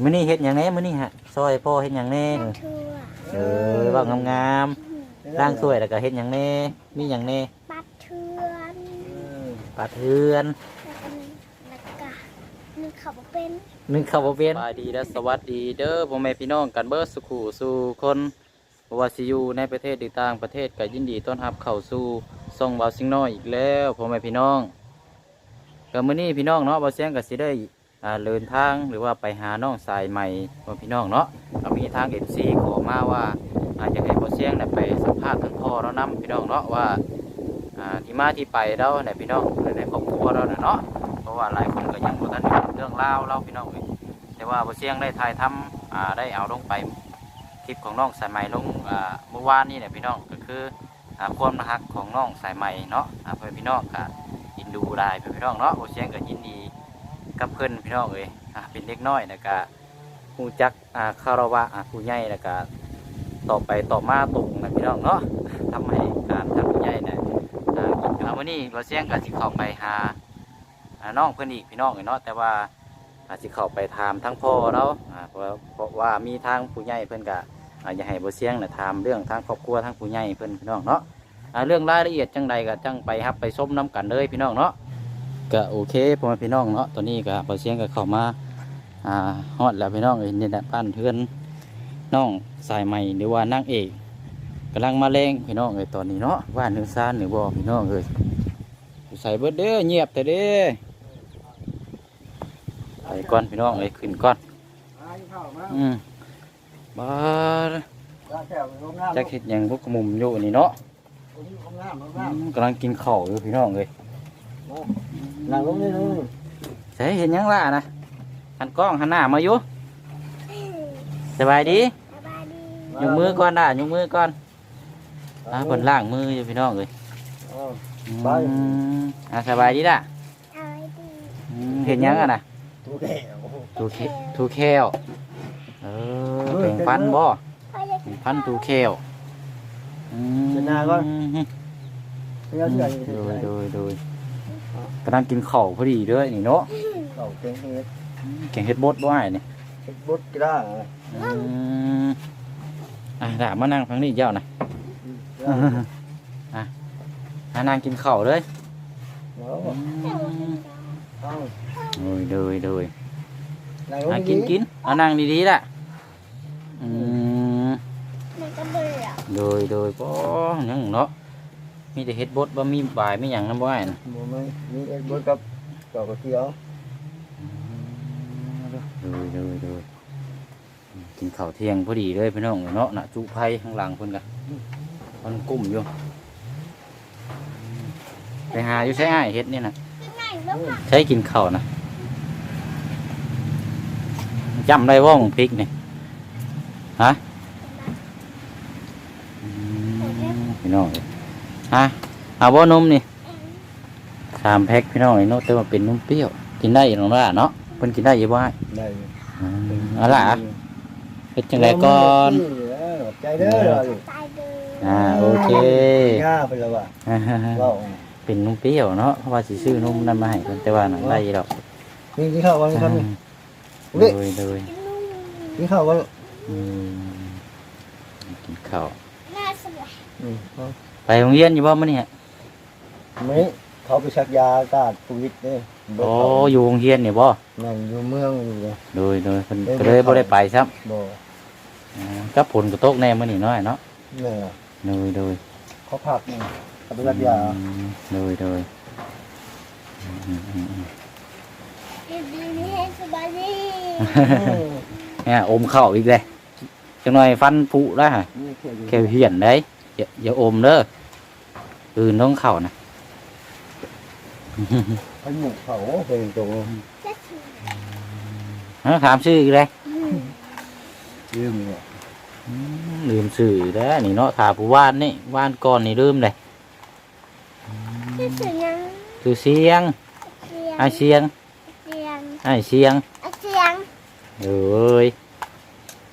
มื้อนี้เฮ็ดหยังแหน่มื้อนี้ฮะซอยพ่อเฮ็ดหยังแหน่ทั่วเออเว่างามๆล้างถ้วยแล้วก็เฮ็ดหยังแหน่มีหยังแหน่ปัดเทือนปัดเทือนแล้วก็นึกเขาบ่เป็น นึงเข้าบ่เป็นสวัสดีและสวัสดีเด้อพ่อแม่พี่น้องกันเบิดสุขุสู่คนบ่ว่าสิอยู่ในประเทศหรือต่างประเทศก็ยินดีต้อนรับเข้าสู่ซ่องเบาซิงน้อยอีกแล้วพ่อแม่พี่น้องก็มื้อนี้พี่น้องเนาะบ่เสียงก็สิได้อ่า เดินทางหรือว่าไปหาน้องสายใหม่พี่น้องเนาะก็มีทาง FC ขอมาว่าอาอยากให้บ่เสียงได้ไปสัมภาษณ์ทั้งพ่อแล้วนํพี่น้องเนาะว่าที่มาที่ไปเราเนี่ยพี่น้องในครอบครัวเราเนาะเพราะว่าหลายคนก็ยังบ่ทันรู้เรื่องราเล่าพี่น้องเอ้ยแต่ว่าบ่เสียงได้ถ่ายทำอ่าได้เอาลงไปคลิปของน้องสายใหม่ลงเมื่อวานนี่แหละพี่น้องก็คืออ่าความรักของน้องสายใหม่เนาะเพื่อนพี่น้องก็ยินดูได้เพื่อนพี่น้องเนาะบ่เสียงก็ยินดี กับเพิ่นพี่น้องเอ้ยอ่าเป็นเด็กน้อยแล้วก็ฮู้จักอ่าคารวะอ่าผู้ใหญ่แล้วก็ต่อไปต่อมาตรงนะพี่น้องเนาะทำให้การทำผู้ใหญ่เนี่ยอ่ากินอยู่วันนี้บ่เสียงก็สิเข้าไปหาอ่าน้องเพื่อนอีกพี่น้องเนาะแต่ว่าอาจจะเข้าไปถามทั้งพ่อเราอ่าเพราะว่าเพราะว่ามีทางผู้ใหญ่เพื่อนก็อาจะให้บเสียงนะถามเรื่องทางครอบครัวทางผู้ใหญ่เพื่อนพี่น้องเนาะอ่าเรื่องรายละเอียดจังใดก็จังไปครับไปส้มน้กันเลยพี่น้องเนาะ ก็โอเคพ่อแม่พี่น้องเนาะตอนนี้ก็บเสียงก็เข้ามาอ่าฮอดแล้วพี่น้องเอ้ยนี่แหละบ้านเพื่อนน้องสายใหม่หรือว่านางเอกกำลังมาแรงพี่น้องเอ้ยตอนนี้เนาะว่านหนึ่งซานหรือบ่พี่น้องเอ้ยใส่เบิดเด้อเงียบแต่เด้อไปก่อนพี่น้องเลยขึ้นก่อนอืมบ้าจักเห็ดยังพวกมุมอยู่นี่เนาะกำลังกินข้าวอยู่พี่น้องเลย นั่งลงนี่นู่นใช่เห็นหยังล่ะนะหันกล้องหันหน้ามาอยู่สบายดีสบายดียกมือก่อนด่ายกมือก่อนอ่าผลล่างมืออยู่พี่น้องเลยอืมอ่าสบายดีล่ะเอาไว้ดีอืมเห็นหยังอะนะตัวแก่ทูเคทูแควเออเป็นฟันบ่พ่ออยากเป็นฟันทูแควอืมเไม่เอาเชื่อโดยโดยโดย กำลังกินข้าวพอดีด้วยนี่เนาะเขาเก่งเฮ็ดแกงเฮ็ดบดบ่ให้นี่เฮ็ดบุตรกีฬาอืมอะด่ามานั่งฟังนี่เจ้านะอะนั่งกินข้าวเลยเอาเอาเอาโดยโดยโดยนั่งลงอะกินกินเอานั่งดีๆล่ะอืม มันก็เบื่อ โดยโดยก็ยังเนาะ มีแต่เฮ็ดบดบ่มีบ่ายมีหยังนำบ่ให้นะบ่ไม่มีเอ็ดบุตรกับดอกกระเทียมโดยโดยโดยกินข้าวเที่ยงพอดีเลยพี่น้องเนาะน่ะจุไผ่ข้างหลังเพิ่นก็มันกุ้มอยู่ ไปหาอยู่ใช้อ้ายเฮ็ดนี่นะเป็นไงบ้างคะใช้กินข้าวนะจำได้ว่าของพริกนี่ฮะอืมพี่น้องเอ้ย ฮะเอาบ่นมนี่สามแพ็คพี่น้องไอ้เนาะแต่ว่าเป็นนมเปรี้ยว กินได้อยู่หรอกล่ะเนาะเพิ่นกินได้อยู่บ่อ้ายได้อืมเอาล่ะเฮ็ดจังไดก่อนใจเด้อตายเดินอ่าโอเคย่าไปแล้วว่ะเว้าเป็นนมเปรี้ยวเนาะเพราะว่าสิซื้อนมนั่นมาให้เพิ่นแต่ว่าหนังได้ดอกนี่กินข้าววันนี้ครับนี่ โดยโดยกินนุ่มกินข้าววันอืมกินข้าวน่าสบายอืมเอา ไปโรงเรียนอยู่บ่มื้อนี้ฮะไม่เขาไปชักยาอากาศโควิดเด้โอ้อยู่โรงเรียนนี่บ่นั่นอยู่เมืองอยู่เลยโดยโดยเพิ่นก็เลยบ่ได้ไปครับบ่อ่ากับผลกระตกแน่มื้อนี้น้อยเนาะเนี่ยโดยโดยเขาพักนี่เขาไปชักยาอืมโดยโดยอืมอืมอืมดีดีนี่ให้สบายดีเนี่ยอมเข้าวอีกเลยจังหน่อยฟันผุแล้วฮะ นี่แค่อยู่ แค่เหียนได้ อย่าอย่าอมเด้ออื่นต้องเข้านะพยุงเขาเป็นตรงจะถึงฮะถามชื่ออีกเลยยืมเนี่ยอืมลืมสื่อแล้วนี่เนาะถามผู้ว่านนี่ว่านก่อนนี่ลืมเลยจะถึงยังคือเสียงเสียงไอเสียงเสียงไอเสียงเสียงเอ้ย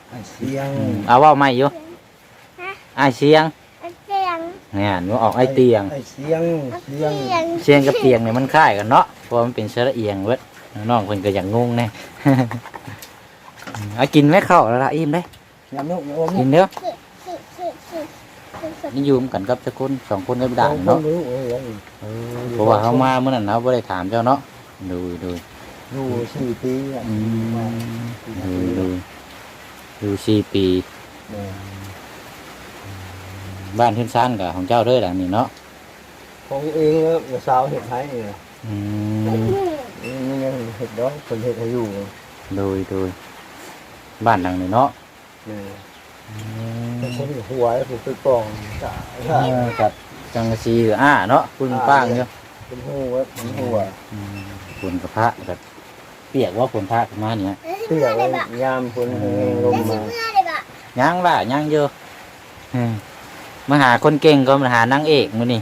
ไอ้เสียงอืมเอาเว่าไม่อยู่ไอเสียงเสียง เนี่ยหนูออกไอเตียง ไอ้เสียงเสียงเสียงเสียงกับเตียงเนี่ยมันคล้ายกันเนาะเพราะว่ามันเป็นเสระเอียงเว้ยน้องเพิ่นก็อย่างงงแน่อืเอากินไหมข้าวแล้วละอิ่มได้ยำนกยำนกิกนเด้อคือคือคือคือคือคือนี่อยู่กันกับจักคนสองคนกับด่างเนาะเนาะรู้เอ้ยเพราะว่าเขามาเมื่อนั้นเราไม่ได้ถามเจ้าเนาะดูดูอยู่สี่ปีอะอืมดูดูดูสี่ปีเนี่ย บ้านเพื่อนซ่านกับของเจ้าเด้อหลังนี้เนาะของเองแล้วอย่าสาวเห็ดให้เนี่ยอืมนี่ยังเห็ดดอกคนเห็ดให้อยู่ดูดูบ้านหลังนี้เนาะเนี่ยอืเป็นมคนหัวแล้วผมไปกองจ้าเออกับจังกะซีหรืออ้าเนาะคุณป้างเนาะเป็นหัวเป็นหัวอืมฝนกระพระแบบเปียกว่าฝนพระขึ้นมาเนี่ยเตี้ยแล้วยามคนแห้งลมมาเมื่อเลยบะย่างล่ะย่างเยอะอื มมาหาคนเก่งก็มาหานางเอกมื้อนี่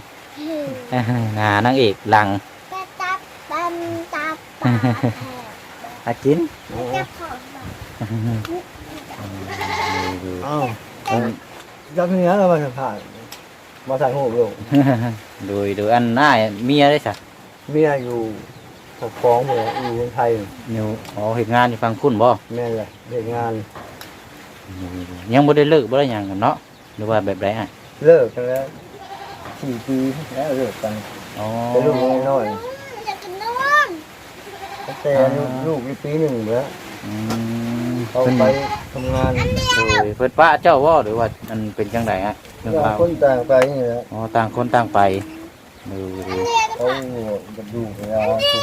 หานางเอกหลังตาตับตันตับปลาแผลอากินเจ้าของบะอ้าวยักษ์เนี้ยเรามาผ่านมาถ่ายรูปลงโดยโดยอันหน้าเมียได้จ้ะเมียอยู่ปกฟ้องเหมือนอยู่เมืองไทยอยู่อ๋อเห็นงานอยู่ฟังคุณบ่แม่แหละเด็กงาน ยังบ่ได้เลิกบ่ได้หยังกันเนาะหรือว่าแบบไรอะ เลิกกันแล้วสี่ปีแล้วเลิกกันอ๋อเป็นลูกน้อยอยากกินนมๆตั้งแต่ลูกอีกปีหนึ่งแล้วอืมเขาเพิ่นไปทำงานโดยเพิ่นป้าเจ้าว่าหรือว่ามันเป็นจังไดอะเรื่องต่างราวคนต่างไปนี่แหละอ๋อต่างคนต่างไปดูดูเขาจะดูเวลาสุด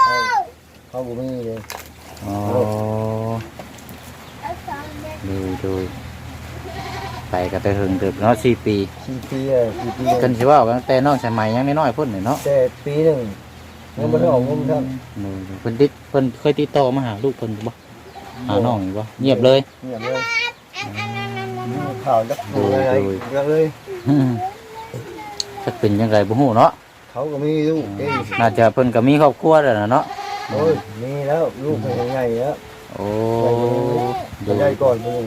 เขาเขาบ่มีเลยอ๋อเอาสองเด็กดูดู ไปก็แต่หึงเติบเนาะ4ปีสี่ปีอะสี่ปีเพิ่นสิเว้ากันแต่น้องสมัยยังน้อยๆพุ่นนี่เนาะแต่ปีหนึ่งยังไม่ได้ออกงมครับดูดูเพิ่นติดเพิ่นเคยติดต่อมาหาลูกเพิ่นบ่หาน้องอยู่บ่เงียบเลยเงียบเลยข่าวจักดูอะไรจักเลยจะเป็นยังไงบ่ฮู้เนาะเขาก็มีลูกเองน่าจะเพิ่นก็มีครอบครัวแล้วนะเนาะโอ้ยมีแล้วลูกเป็นยังไงแล้วโอ้จะได้ก่อนเป็น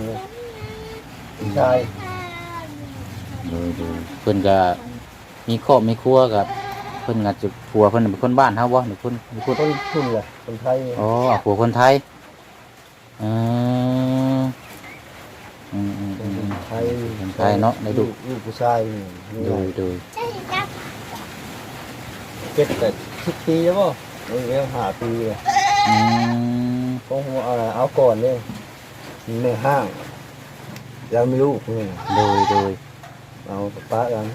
ยังไงชายดูดูเพิ่นก็มีครอบมีครัวกับเพิ่นอาจจะผัวเพิ่นเป็นคนบ้านเฮาบ่หรือคนหรือคนคนทุนแหละคนไทยอ๋อผัวคนไทยอืมอืมอืมคอืมนไทยคนไทยเนาะในลูกลูกผู้ชายนี่ดูดูจะเห็นจับเจ็ดแต่สิบปีแล้วป่ะเลี้ยงหาปีเลยอืมก็หัวเอาเอาก่อนเนี่ยในห้าง แล้วมีลูกนี่ดูดูเอาป้ากัน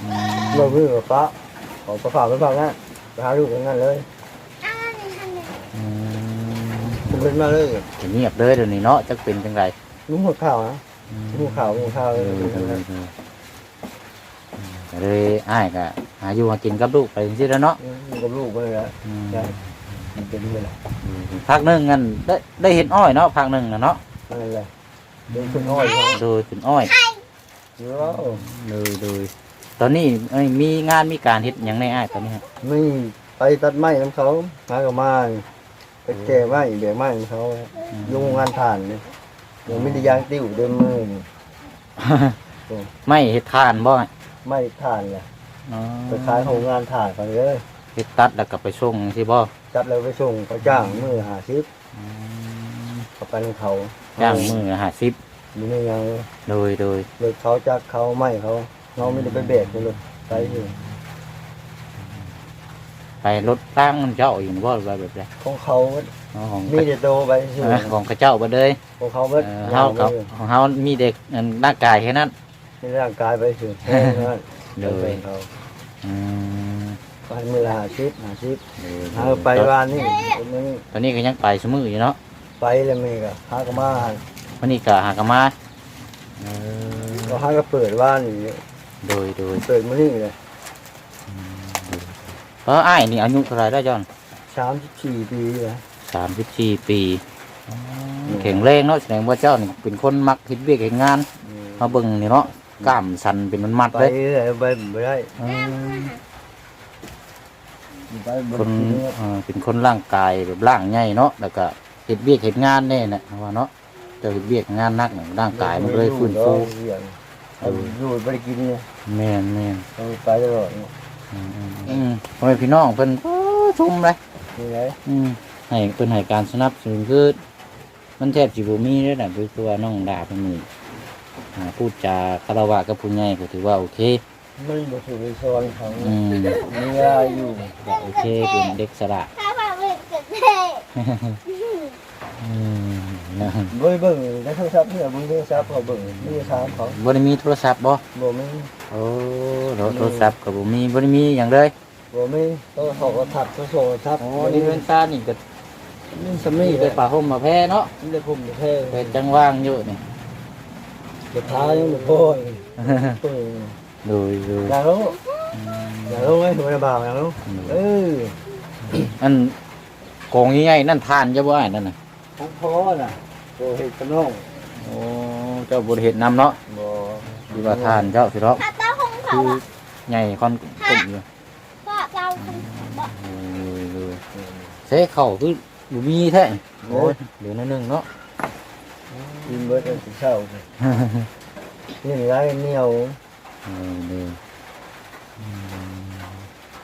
อืเมื่อมวิ่งกับป้าขอประฝากไปฝากนะไปหาลูกกันนั่นเลยอ้าวนี่ฮันนี่อืมคุณเป็นมาเลยเงียบเลยเดี๋ยวนี้เนาะจักเป็นจังไดนุ่งหัวข่าวนะอืมนุ่งข่าวนุ่งข่าวเลยดูดูดูก็เลยอ้ายก็หาอยู่หากินกับลูกไปจังซี่แล้วเนาะอยู่กับลูกไปเลยละอืมใช่มันเป็นไปแล้วพักหนึงกันได้ได้เห็นอ้อยเนาะพักหนึงน่ะเนาะนั่นแหละเดินขึ้นอ้อยเขาโดยเป็นอ้อยเยอะโดยโดยตอนนี้เอ้ยมีงานมีการเฮ็ดหยังในอ้ายตอนนี้ฮะไม่ไปตัดไม้น้ำเขาหากับไม้ไปแก่ไม้เบี่ยไม้ของเขาลงงานถ่านเนี่ยยังไม่ได้ยางติ้วเดิมมือนี่ไม่เฮ็ดทานบ่ไม้ถ่านเลยอ๋อไปขายโรงงานถ่านกันเลยเฮ็ดตัดแล้วก็ไปส่งสิบ่จับแล้วไปส่งเขาจ้างมือหาชิปเขาไปของเขาจ้างมือห้าสิบมีนี่ยังโดยโดยเลยเขาจักเขาไม่เขาเราไม่ได้ไปเบรกเลยไปอยู่ไปรถตั้งเจ้าอยู่บ่หรือว่าแบบใดของเขาอ๋อของมีแต่โตไปอยู่เออของกระเจ้าบ่เลยของเขาเบิดเออเฮากับของเฮามีเด็กอันร่างกายแค่นั้นในร่างกายไปถึงแค่นั้นโดยเขาอืมไปมือละหาชิปหาชิปโดยหาไปวานนี่ตรงนี้ตอนนี้ก็ยังไปสมืออยู่เนาะ ไปแล้วมีก็หากระมาวันนี้ก็หากนมาเออก็หากระเปิดว่านนี่โดยโดยเปิดมือนี่เลยเพราะอ้ายนี่อายุเท่าไหรได้วจอนสามสิบสี่ปีนะสามสิบสี่ปีแข็งแรงเนาะแสดงว่าเจ้านี่เป็นคนมักเฮ็ดเวียกเฮ็ดงานมาเบิ่งนี่เนาะกล้ามสันเป็นมันมัดไปเลยเลยไปไม่ได้เออไปบคนเอ่อเป็นคนร่างกายแบบร่างใหญ่เนาะแล้วก็ เฮ็ดเวียกเฮ็ดงานแน่น่ะว่าเนาะเจ้าเฮ็ดเวียกงานหนักน่ะร่างกายมันก็เลยฟื้นฟูเอาอยู่ไปกินเนี่ยแม่นแม่นเอาไปตลอดอืมอืมอืมพ่อแม่พี่น้องเพิ่นโอ้ชุ่มเลยนี่ไงอืมให้เพิ่นให้การสนับสนุนคือมันแทบสิบ่มีแล้วน่ะคือคือว่าน้องดาเพิ่นนี่อ่าพูดจาคารวะกับผู้ใหญ่ก็ถือว่าโอเค มันบ่ถูกไปสอนเขาอืมมีเวลาอยู่ ก็โอเคเป็นเด็กสระ ถ้าว่าเป็นเกิดเท่อื มนะเบิ่งเบิ่งในโทรศัพท์เนี่ยเบิ่งโทรศัพท์เขาเบิ่งมีถามเขาบ่ได้มีโทรศัพท์บ่บ่มีโอ้โทรศัพท์ก็บ่มีบ่ได้มีหยังเลยบ่มีเขาเขาก็ทักเขาโทรศัพท์โอ้นี่เพิ่นซ่านี่ก็นี่สมีมีเลได้ยผ้าห่มมาแพ้เนาะนี่ได้ผมได้แท้เป็นจังว่างอยู่นี่จะท้ายังบ่พออีกเปิดดูดูอย่ารู้อย่ารู้ไว้หัวบ่าวอย่ารู้เอออันกองใหญ่ๆนั่นทานจะบ่อ้ายนั่นน่ะ ของพ่อน่ะโตเฮ็ดกับน้องโอ้เจ้าบ่ได้เฮ็ดนำเนาะบ่ดีว่าทานเจ้าสิเนาะถ้าเต้าของเขาคืออะใหญ่คอนตุ่มอยู่ก็เต้าของบอกดูดูเสเข้าคือบ่มีแท้โอ้ยเดี๋ยวนิดนึงเนาะ กินเบิดจนสิเช้านี่ร้ายเหนียวเออดูอืม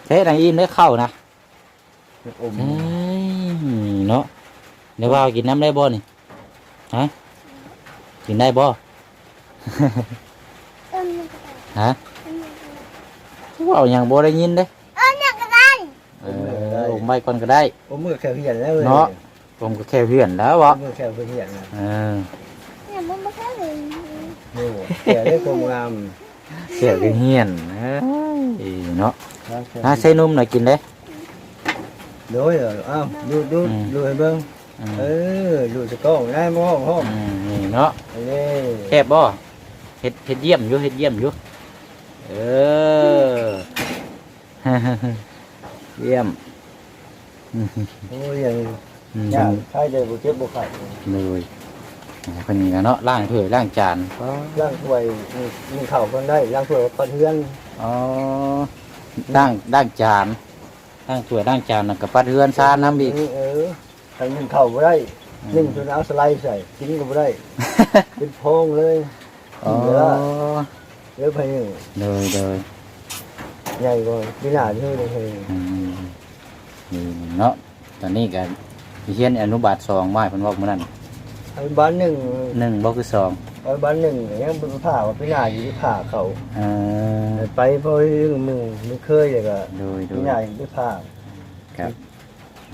เฮ้ยนางอินได้เข้านะอมเอ้ยเนาะ เดี๋ยวว่ากินน้ำได้บ่นี่ฮะกินได้บ่เอิ้นมันก็ได้ฮะเอิ้นมันก็ได้ว่าอย่างบ่ได้ยินเด้เอิ้นมันก็ได้เออผมไปก่อนก็ได้ ผมมือแค่เหียนแล้วเลยเนาะผมก็แค่เพื่อนแล้วบ่มือแค่เหียนนะเออเนี่ยมันไม่ใช่เลยนี่แก่ได้ความงามเสียก็เฮียนเอ้ยเนาะนะหาใส่นมหน่อยกินเด้โดยเหรออ้าวดูดูดูให้เบิ่ง อืมเออดูสกล้องได้บ่ห้องห้องอืมนี่เนาะนี่แซ่บบ่เฮ็ดเฮ็ดเยี่ยมอยู่เฮ็ดเยี่ยมอยู่เออเยี่ยมโอ้ยยังอืมยากใครจะบ่เจ็บบ่ไข้เลยเพิ่นก็เนาะล้างถ้วยล้างจานล้างถ้วยมีข้าวคนได้ล้างถ้วยปานเฮือนอ๋อล้างล้างจานล้างถ้วยล้างจานแล้วก็ปัดเรือนซาน้ำอีกเออ ทางนึ่งข้าวบ่ได้นึ่งจนเอาสไลด์ใส่กินก็บ่ได้ เป็นพองเลยอ๋อเดี๋ยวไปหนึ่งเลยเลยใหญ่กว่าพี่หน้าที่เลยเฮ้ยอืมนี่เนาะตอนนี้ก็เฮียนอนุบาลสองไม้เพิ่นบอกมื้อนั้นไอ้บ้านหนึ่งหนึ่งบ่คือสองไอ้บ้านหนึ่งยังเป็นผ่าว่าพี่หน้าอยู่ที่ผ่าเขาเออไปเพราะเรื่องมึงไม่เคยเลยก็โดยโดพี่ยหน้าอยู่ที่ผ่าครับ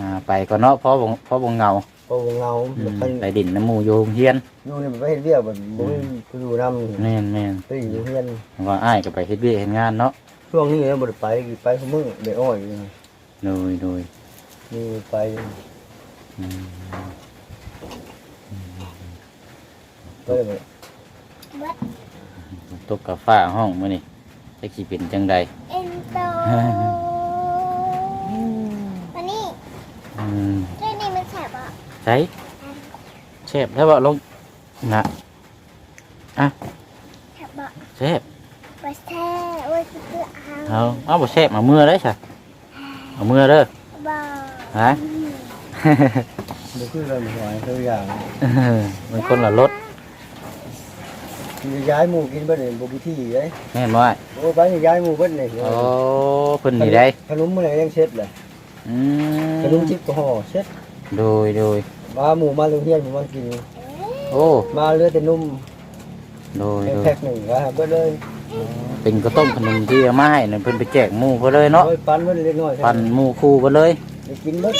อ่าไปก่อนเนาะเพราะบ่เพราะบ่เหงาเพราะว่าเงาอืมไปไปดินน้ำหมู่อยู่โรงเฮียนอยู่นี่มันไปเฮ็ดเวียกมันบ่มีผู้อยู่นำแม่นแม่นไปอยู่เฮียนว่าอ้ายก็ไปเฮ็ดเวียกเฮ็ดงานเนาะช่วงนี้แล้วบ่ได้ไปไปซุมื้อเด็กอ้อยอยู่โดยโดยนี่ไปอืมไปเลยวัดตกกับฟ้าห้องมื้อนี้จะสิเป็นจังใด เอ็นโต มด้วยนี่มันแฉบอะใช้เชฟแล้วบ่ลงนะแฉบอะเชฟไปแช่ไว้คือเอาเอาเอาบ่เชฟเอามือได้ซะเอามือเด้อบ่าฮะบ่คือกันหอยตัวอย่างมันคนละรถมีย้ายหมู่กินบ่ได้บ่พิธีเด้แม่นบ่อ้ายโอ้ไปย้ายหมู่เบิดนี่โอ้เพิ่นนี่ได้ขนมมื้อไหนยังเสร็จเลย อืมขนมจิบก็ห่อเสร็จโดยโดยมาหมู่มาโรงเรียนหมู่มากิน โอ้มาเหลือแต่นุ่มโดยโดยแพ็คหนึ่งก็หาเบิดเลยเป็นข้าวต้มขนมที่เอามาให้นั่นเพิ่นไปแจกหมู่เพิ่นเลยเนาะโอ้ยปันเบิดเล็กน้อยปั่นหมู่คู่เพิ่นเลยได้กินเบิด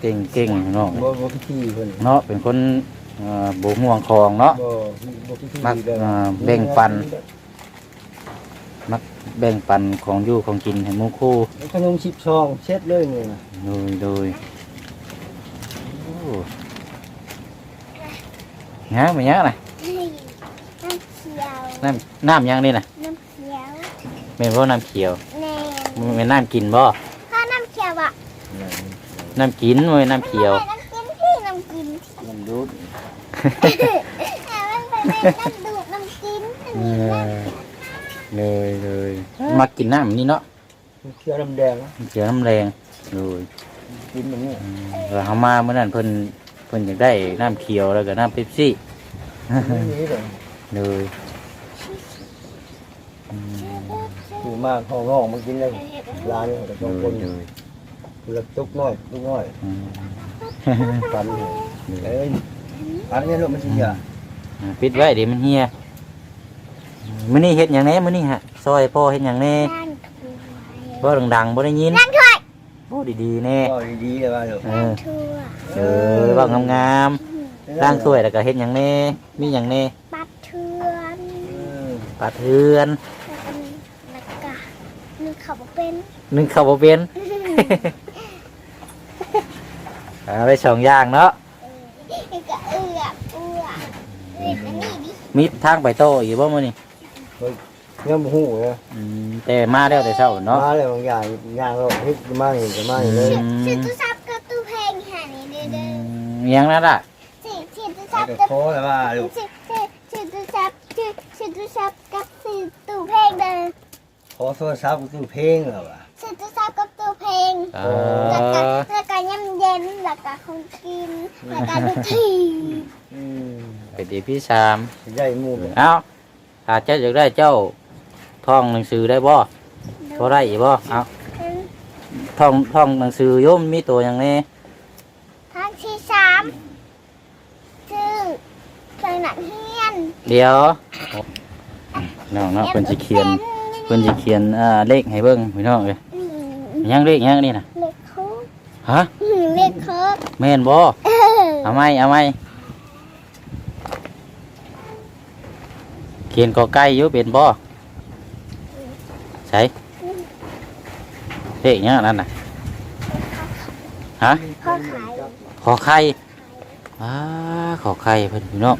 เก่งเก่งเนาะบ่บ่พิธีเพิ่นเนาะเป็นคนเอ่อบ่ห่วงของเนาะ บ่บ่พิธีมักแบบอ่าแบ่งปันมัก แบ่งปันของอยู่ของกินให้หมู่คู่ขนมชิบซองเสร็จเลยนี่นะโดยโดยโอ้งามไหมยะน่ะน้ำเขียว น้ำน้ำยังนี่น่ะน้ำเขียวแม่นบ่น้ำเขียวแน่แม่นน้ำกินบ่ถ้าน้ำเขียวอะน้ำกินบ่แม่นน้ำเขียว น้ำกินพี่น้ำกินน้ำดูดแต่มันเป็นน้ำดูดน้ำกินอันเอนี้นะอ เลยเลยมักกินน้ำนี่เนาะเขียวน้ำแดงนะเสียน้ำแรงเลยกินแบบนี้อืมแล้วเฮามาเมื่อนั้นเพิ่นเพิ่นอยากได้น้ำเขียวแล้วก็น้ำเป๊ปซี่ไม่มีเลยเลยอืมถือมากห้องห้องมากินเลยร้านนี้แต่เลต้องคนยเลยละตุกน้อยตุกน้อยอืมปันเลยเอ้ยอันนี้ลูกมันสิอะอ่าปิดไว้เดี๋ยวมันเฮีย มื้อนี้เฮ็ดหยังแหน่มื้อนี้ฮะซอยพ่อเฮ็ดหยังแหน่นั่นถ้วยบ่ดังๆบ่ได้ยินนั่นถ้วยบ่ดีๆแน่ก็ดีๆเลยว่าลูกเอนั่นอถ้วยเออเว้างามๆล้างถ้วยแล้วก็เฮ็ดหยังแหน่มีหยังแหน่ปัดเทือนอืมปัดเฮือน แล้วก็แล้วก็นึกเขาบอกเป็นนึ่งข้าวบ่เป็นเอาไปสองอย่างเนาะแล้วก็เอือกเอือกเอือกอันนี้ดิ มีทางไปโตอีกบ่มื้อนี้ ยังบ่ฮู้เลยอืมแต่มาแล้วแต่เช้าเนาะมาเลยบางอย่างอย่างเราเฮ็ดมาเห็นก็มาเลยอืมชื่อตู้ซับกับตู้เพลงหานี่เด้ออืเด้อมอิหยังนั่นล่ะชื่อชื่อตู้ซับแต่กับพอแล้วว่าลูกชื่อชื่อชื่อตู้ซับชื่อชื่อตู้ซับกับชื่อตู้เพลงเด้อพอโทรศัพท์ก็คือเพลงแล้วว่ะชื่อตู้ซับกับตู้เพลงเอแล้วก็อแล้วก็ยำเย็นแล้วก็ของกินแล้วก็ดูที อืมไปดีพี่ชามสิได้หมู่เป็นเอ้า อาจจะอยากได้เจ้าท่องหนังสือได้บ่พอได้อีกบ่เอาท่องท่องหนังสือโยมมีตัวอย่างนี้ทางที่สามชื่อเคยหนักเฮียนเดี๋ยวน้องเนาะเพิ่นสิเขียนเพิ่นสิเขียนอ่าเลขให้เบิ่งพี่น้องเอ้ยอืมยังเลขยังนี่น่ะเล็กคุกฮะอืมเล็กคุกแม่นบ่เออเอาไหมเอาไหม ขียนกอไก่อยู่เป็นบ่ใช่เลขยังนั่นน่ะฮะพ่อขายขอไข่อ้าขอไข่เพิ่นพี่น้อง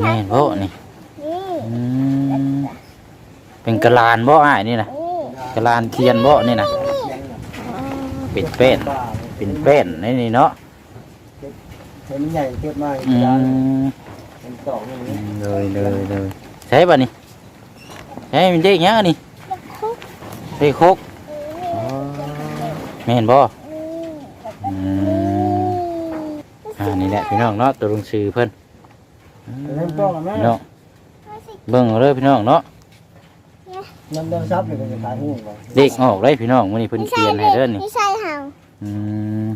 แม่นบ่นี่นี่เป็นกระลานบ่อ้ายนี่นะนี่กะลานเทียนบ่นี่นะเป็นเป็นเป็นเป็นนี่นี่เนาะเห็นใหญ่เก็บมาอือีกแล้วม มันตอกอย่างนี้เลยเลยเลยใช่ป่ะนี่ใช่มันเจ๊กยังอันนี่เล็กคุกเฮ้ยโคกแม่นบ่อืมอ่านี่แหละพี่น้องเนาะตัวหนังสือเพิ่นเล่นกล้องกับแม่พี่น้องเบิ่งเอาเลยพี่น้องเนาะน้ำโทรศัพท์นี่ก็จะขายหูก่อนเด็กออกเลยพี่น้องมื้อนี้เพิ่นเขียนให้เด้อนี่ไม่ใช่เห่าอืม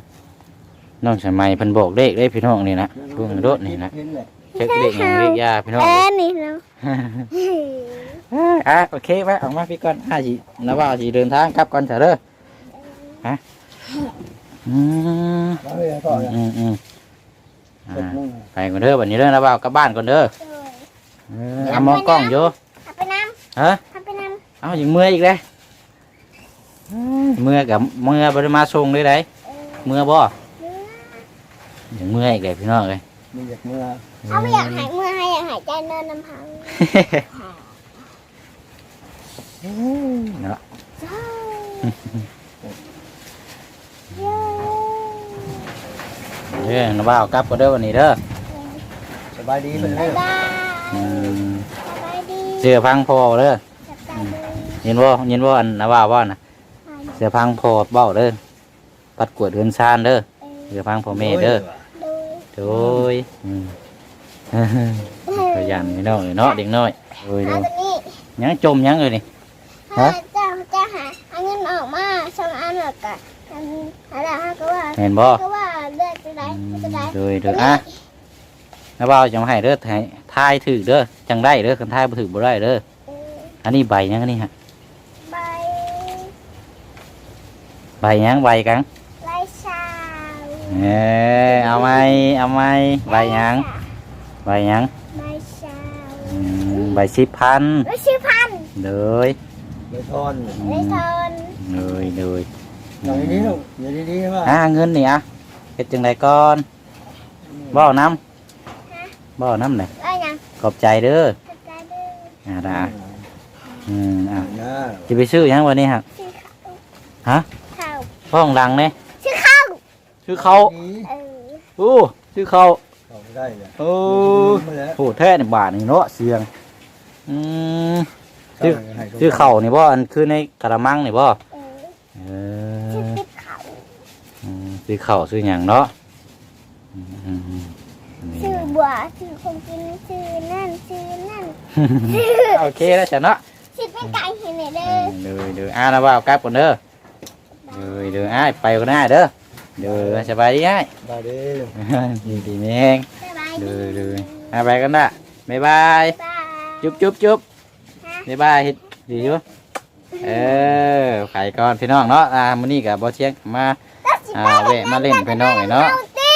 น้องสมัยเพิ่นบอกเลขได้พี่น้องนี่นะเบิ่งโดดนี่นะ เห็นเลยเช็คเลขหยังเลขยาพี่น้องเออนี่เนาะอะโอเคไว้ออกมาพี่ก่อนห้าสินะว่าสิเดินทางกลับก่อนเถอะเด้อฮะอืมมาเลยก่อนอืมอืมเจ็ดอ่าโมงไปก่อนเด้อวันนี้เด้อนะบ่าวกลับบ้านก่อนเด้อเออเอามองกล้องอยู่เอาไปน้ฮะำเอาไปน้เอาอย่างเมื่อยอีกเลยเมื่อยกับเมื่อยบริมาส่งเลยได้ำเออเมื่อยบ่เนื้ออย่างเมื่อยอีกเลยพี่น้องเลย มีอยากเมื่อเอาไม่อยากหายเมื่อให้อยากหายใจเนินน้ำพังเนาะเจ้าเย้เด้อนะบ่าวกลับก่อนเด้อวันนี้เด้อสบายดีเป็นบ๊าเรื่ยองบายอืมสบายดีเสื้อพังพอเด้อจับตาดูเห็นบ่เห็นบ่อันนะบ่าวว่าน่ะเสื้อพังพอเบ้าเด้อปัดกวดเฮือนซานเด้อเออเสื้อพังพ่อแม่เด้อดู โดยอืมขยันพี่น้องเอ้ยเนาะเด็กน้อยโดยโดเอายตัวนี้ยังจมยังเลยนี่ ฮะเจ้าจะหาเอาเงินออกมาสองอันหรอกอะอันอะไรฮะก็ว่าเห็นบ่ก็ว่าเลือกจะได้จะได้โดยโดยอะแล้วบ่าวจะมาให้เด้อทายทายถือเด้อจังได้เด้อคันทายบ่ถือบ่ได้เด้อเอออันนี้ใบยังอันนี้ฮะใบใบยังใบกังลายชาว เอ้ยเอาไหมเอาไหมใบยังใบยังใบชาวอืมใบสิบพันไม่ชื่อพันธุ์เลยไม่ทอนไม่ทนเลยเลยอย่างนี้ลูกอย่างนี้ว่าอ่าเงินนี่อะเฮ็ดจังไดก่อนบ่เอาน้ำบ่เอาน้ำเลยได้ยังขอบใจเด้อจัดการด้วยอ่าได้อืมอะนะจะไปซื้อหยังวันนี้ฮะชื่อฮะข้าวห้องดังเนี่ย ชื่อข้าวชื่อเขาเออโอ้ชื่อเขาเขาไม่ได้เลยโอ้มาแล้วโหแท้ในบาทนี่เนาะเสียงอืมชื่อชื่อเขานี่บ่อันคือในกระมังนี่บ่เออเอชื่ออติ๊กข้าวอืมชื่อเขาชื่อหยังเนาะอืมอืมอืมนี่ชื่อบัวชื่อคงกินชื่อนั่นชื่อนั่นโอเคแล้วจ้ะเนาะชื่อเป็นไก่เห็นไหมเด้อือมเดี๋ยวเดี๋ยวอ่านะว่าวกลับก่อนเด้อเดี๋ยวเดี๋ยวอ้ายไปกันได้เด้อ เด้อสบายดีง่ายได้เด้อดีดีแม่งสบายเด้ดีอเด้อมาไปกันละบ๊ายบายบาย จุ๊บจุ๊บจุ๊บบ๊ายบายเฮ็ดดีอยู่เออไข่ก่อนพี่น้องเนาะอ่ามื้อนี้ก็บ่เที่ยงมาอ่าแวะมาเล่นพี่น้องเนาะเอาตี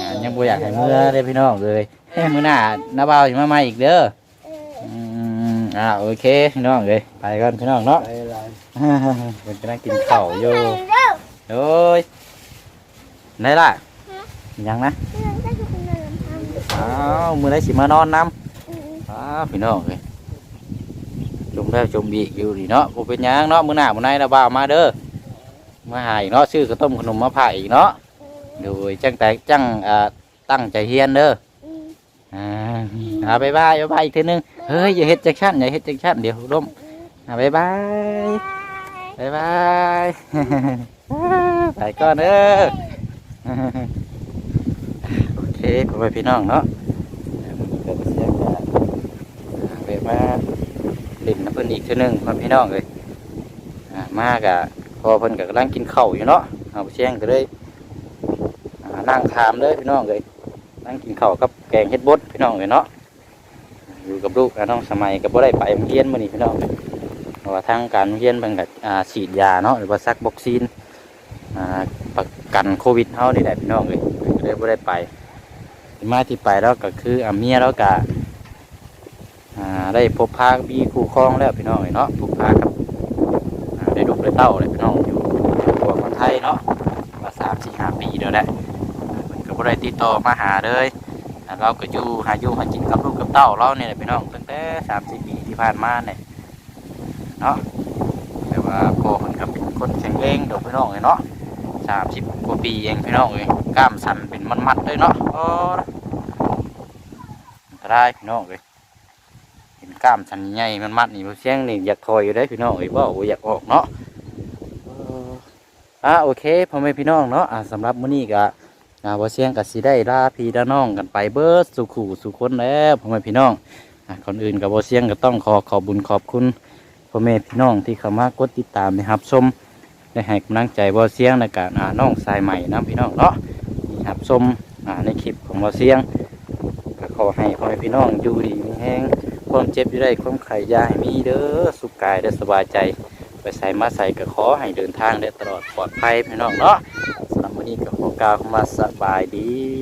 อ่ายังบ่อยากให้เมื่อเลยพี่น้องเลยเฮ้ยมื้อหน้าน้าบ่าวสิมาใหม่อีกเด้อเอออืมอ่าโอเคพี่น้องเลยไปก่อนพี่น้องเนาะไปหลายเป็นกำลังกินข้าวอยู่เร็วโอ้ย ไหนล่ะยังนะเร็วได้ทุกคนเลยทำอ้าวมื้อไหนสิมานอนนํอืมอ้าวพี่น้องเลยจมแล้วจมอีกอยู่ดีเนาะบ่เป็นหยังเนาะมื้อหน้ามื้อไหนน้าบ่าวมาเด้อมาหาอีกเนาะซื้อข้าวต้มขนมมาพากอีกเนาะโดยจังแต่จังอ่าตั้งใจเฮียนเด้ออืมอ่าอ่าบายบายบายบายอีกทีหนึงเฮ้ยอย่าเฮ็ดแจ็คชั่นอย่าเฮ็ดแจ็คชั่นเดี๋ยวล้มอ่าบายบายบายบายไปก่อนเด้อ โอเคพ่อแม่พี่น้องเนาะเดี๋ยวมันเสียงเวมาเล่นน้ำเพิ่นอีกเทีหนึงพ่อพี่น้องเลยอ่ามากอะพอเพิ่นก็กำลังกินเข้าอยู่เนาะเอาเสียงก็เลยอ่านั่งทามเลยพี่น้องเลยนั่งกินเข้ากับแกงเฮ็ดบดพี่น้องเลยเนาะอยู่กับลูกกับน้องสมัยกับบ่ได้ไปเรียนมื้อนี้พี่น้องเพราะว่าทางการเรียนเพิ่นก็อ่าฉีดยาเนาะหรือว่าซักวัคซีนอ่า กันโควิดเฮานี่แหละพี่น้องเลยก็เลยบ่ได้ไป มาที่ไปแล้วก็คืออาเมียแล้วก็อ่าได้พบพามีคู่ครองแล้วพี่น้องเลยเนาะพบพากับได้ลูกได้เต้าเลยพี่น้องอยู่ตัวคนไทยเนาะมา3 4 5ปีแล้วแหละเพิ่นก็บ่ได้ติดต่อมาหาเลยเราก็อยู่หาอยู่หากินกับลูกกับเต้าเราเนี่ยพี่น้องตั้งแต่สามสิบปีที่ผ่านมาเนี่ยเนาะแต่ว่าพ่อเพิ่นก็เป็นคนแข็งแรงดอกพี่น้องเลยเนาะ สามสิบกว่าปีเองพี่น้องเลยกล้ามสั่นเป็นมัดๆเลยเนาะโอ้อันตรายพี่น้องเลยเห็นกล้ามสั่นใหญ่มันมัดๆนี่บ่เสียงนี่อยากถอยอยู่ได้พี่น้องเอ้ยบ่บ่อยากออกเนาะอออ่าโอเคพ่อแม่พี่น้องเนาะอ่าสำหรับมื้อนี้ก็อ่าบ่เสียงกับสิได้ลาพี่ลาน้องกันไปเบิดสุขู่สุคนแล้วพ่อแม่พี่น้องอ่าก่อนอื่นกับบ่เสียงก็ต้องขอขอบบุญขอบคุณพ่อแม่พี่น้องที่เข้ามากดติดตามนะครับชม ได้ให้กำลังใจบอเสียงในการน้องสายใหม่นะพี่น้องเนาะที่รับชมในคลิปของบอเสียงก็ขอให้พ่อแม่พี่น้องอยู่ดีมีแห้งความเจ็บอยู่ได้ความไข่ยาให้มีเด้อสุขกายได้สบายใจ ไปใส่มาใส่ก็ขอให้เดินทางได้ตลอดปลอดภัยพี่น้องเนาะสำหรับวันนี้ก็ขอกล่าวคำว่าสบายดี